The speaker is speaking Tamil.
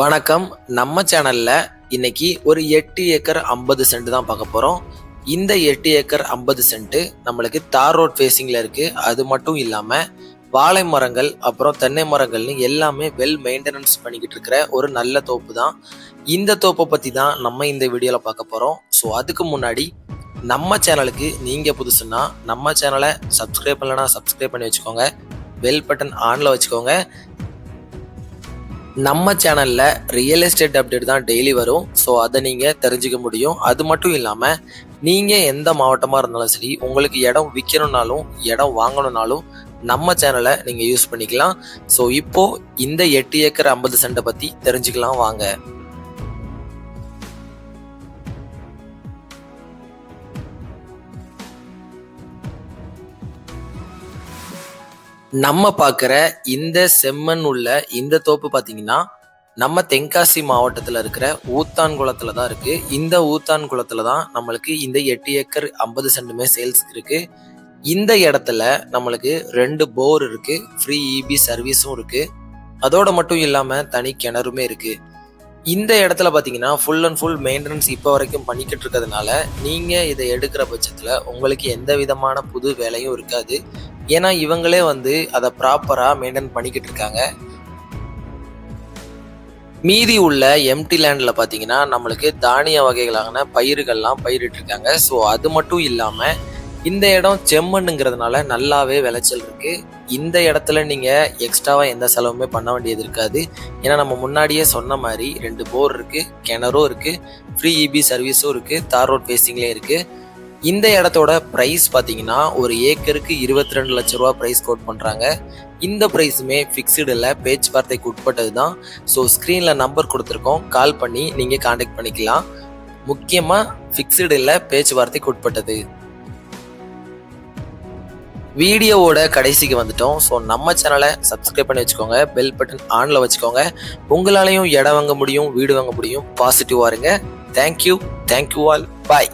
வணக்கம். நம்ம சேனல்ல இன்னைக்கு ஒரு எட்டு ஏக்கர் ஐம்பது சென்ட் தான் பார்க்க போறோம். இந்த எட்டு ஏக்கர் ஐம்பது சென்ட் நம்மளுக்கு தார் ரோட் ஃபேஸிங்ல இருக்கு. அது மட்டும் இல்லாம வாழை மரங்கள் அப்புறம் தென்னை மரங்கள்னு எல்லாமே வெல் மெயின்டெனன்ஸ் பண்ணிக்கிட்டு இருக்கிற ஒரு நல்ல தோப்பு தான். இந்த தோப்பை பத்தி தான் நம்ம இந்த வீடியோல பார்க்க போறோம். ஸோ அதுக்கு முன்னாடி நம்ம சேனலுக்கு நீங்க புதுசுன்னா நம்ம சேனலை சப்ஸ்கிரைப் பண்ணலன்னா சப்ஸ்கிரைப் பண்ணி வச்சுக்கோங்க. பெல் பட்டன் ஆன்ல வச்சுக்கோங்க. நம்ம சேனல்ல ரியல் எஸ்டேட் அப்டேட் தான் டெய்லி வரும். ஸோ அதை நீங்க தெரிஞ்சுக்க முடியும். அது மட்டும் இல்லாம நீங்க எந்த மாவட்டமா இருந்தாலும் சரி உங்களுக்கு இடம் விற்கணும்னாலும் இடம் வாங்கணும்னாலும் நம்ம சேனலை நீங்க யூஸ் பண்ணிக்கலாம். ஸோ இப்போ இந்த எட்டு ஏக்கர் ஐம்பது சென்ட்டை பத்தி தெரிஞ்சுக்கலாம் வாங்க. நம்ம பார்க்குற இந்த செம்மண் உள்ள இந்த தோப்பு பார்த்தீங்கன்னா நம்ம தென்காசி மாவட்டத்தில் இருக்கிற ஊத்தான் குளத்தில் தான் இருக்குது இந்த ஊத்தான் குளத்தில் தான் நம்மளுக்கு இந்த எட்டு ஏக்கர் ஐம்பது சென்டுமே சேல்ஸ் இருக்குது இந்த இடத்துல நம்மளுக்கு ரெண்டு போர் இருக்குது ஃப்ரீ இபி சர்வீஸும் இருக்குது அதோட மட்டும் இல்லாமல் தனி கிணறுமே இருக்குது இந்த இடத்துல பார்த்தீங்கன்னா ஃபுல் அண்ட் ஃபுல் மெயின்டெனன்ஸ் இப்போ வரைக்கும் பண்ணிக்கிட்டு இருக்கிறதுனால நீங்கள் இதை எடுக்கிற பட்சத்தில் உங்களுக்கு எந்த விதமான புது வேலையும் இருக்காது. ஏன்னா இவங்களே வந்து அதை ப்ராப்பராக மெயின்டைன் பண்ணிக்கிட்டு இருக்காங்க. மீதி உள்ள எம்டி லேண்டில் பார்த்தீங்கன்னா நம்மளுக்கு தானிய வகைகளான பயிர்கள்லாம் பயிரிட்டிருக்காங்க ஸோ அது மட்டும் இல்லாமல் இந்த இடம் செம்மண்ணுங்கிறதுனால நல்லாவே விளைச்சல் இருக்குது இந்த இடத்துல நீங்கள் எக்ஸ்ட்ராவாக எந்த செலவுமே பண்ண வேண்டியது இருக்காது. ஏன்னா நம்ம முன்னாடியே சொன்ன மாதிரி ரெண்டு போர் இருக்குது கிணறும் இருக்குது ஃப்ரீ இபி சர்வீஸும் இருக்குது தார் ரோட் ஃபேஸிங்லேயும் இருக்குது இந்த இடத்தோட ப்ரைஸ் பார்த்தீங்கன்னா ஒரு ஏக்கருக்கு இருபத்தி ரெண்டு லட்ச ரூபா ப்ரைஸ் கோட் பண்ணுறாங்க இந்த ப்ரைஸுமே ஃபிக்ஸ்டு இல்லை பேச்சுவார்த்தைக்கு உட்பட்டது தான் ஸோ ஸ்க்ரீனில் நம்பர் கொடுத்துருக்கோம். கால் பண்ணி நீங்கள் காண்டாக்ட் பண்ணிக்கலாம். முக்கியமாக ஃபிக்ஸ்டு இல்லை பேச்சுவார்த்தைக்கு உட்பட்டது. வீடியோவோட கடைசிக்கு வந்துட்டோம். ஸோ நம்ம சேனலை சப்ஸ்கிரைப் பண்ணி வச்சுக்கோங்க. பெல் பட்டன் ஆனில் வச்சுக்கோங்க. உங்களாலையும் இடம் வாங்க முடியும் வீடு வாங்க முடியும். பாசிட்டிவாக இருங்க. தேங்க்யூ தேங்க்யூ ஆல் பாய்